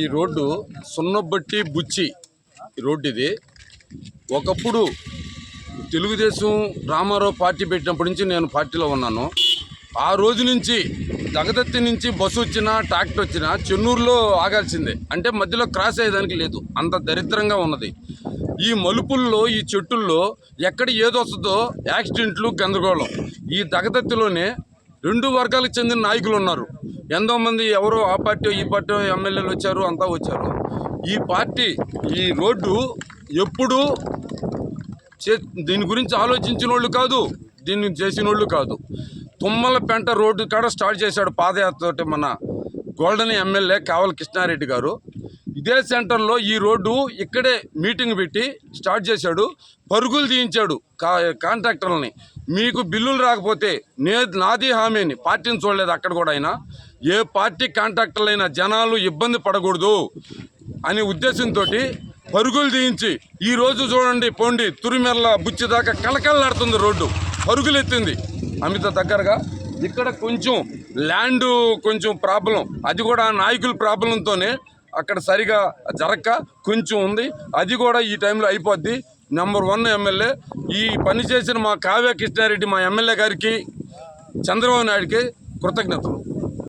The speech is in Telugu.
ఈ రోడ్డు సున్నబట్టి బుచ్చి రోడ్డు ఇది ఒకప్పుడు తెలుగుదేశం రామారావు పార్టీ పెట్టినప్పటి నుంచి నేను పార్టీలో ఉన్నాను. ఆ రోజు నుంచి దగదత్తి నుంచి బస్సు వచ్చినా ట్రాక్టర్ వచ్చినా చెన్నూరులో ఆగాల్సిందే. అంటే మధ్యలో క్రాస్ అయ్యేదానికి లేదు. అంత దరిద్రంగా ఉన్నది. ఈ మలుపుల్లో ఈ చెట్టుల్లో ఎక్కడ ఏదొస్తుందో యాక్సిడెంట్లు గందరగోళం. ఈ దగదత్తిలోనే రెండు వర్గాలకు చెందిన నాయకులు ఉన్నారు. ఎంతో మంది ఎవరో ఆ పార్టీ ఈ పార్టీ ఎమ్మెల్యేలు వచ్చారు అంతా వచ్చారు. ఈ పార్టీ ఈ రోడ్డు ఎప్పుడు చే- దీని గురించి ఆలోచించిన వాళ్ళు కాదు దీన్ని చేసిన వాళ్ళు కాదు తుమ్మలపెంట రోడ్డు కాడ స్టార్ట్ చేశాడు పాదయాత్ర మన గోల్డెన్ ఎమ్మెల్యే కావల కృష్ణారెడ్డి గారు. ఇదే సెంటర్లో ఈ రోడ్డు ఇక్కడే మీటింగ్ పెట్టి స్టార్ట్ చేశాడు. పరుగులు తీయించాడు కా కాంట్రాక్టర్లని. మీకు బిల్లులు రాకపోతే నే నాది హామీని పార్టీని చూడలేదు అక్కడ కూడా అయినా. ఏ పార్టీ కాంట్రాక్టర్లైనా జనాలు ఇబ్బంది పడకూడదు అనే ఉద్దేశంతో పరుగులు తీయించి ఈ రోజు చూడండి పోండి తురిమెర్ల బుచ్చి దాకా కలకలలాడుతుంది రోడ్డు. పరుగులు ఎత్తింది. అమిత దగ్గరగా ఇక్కడ కొంచెం ల్యాండ్ కొంచెం ప్రాబ్లం. అది కూడా నాయకుల ప్రాబ్లంతోనే అక్కడ సరిగా జరక్క కొంచెం ఉంది. అది కూడా ఈ టైంలో అయిపోద్ది. Number one MLA. ఈ పని చేసిన మా కావ్య కృష్ణారెడ్డి మా ఎమ్మెల్యే గారికి చంద్రబాబు నాయుడికి కృతజ్ఞతలు.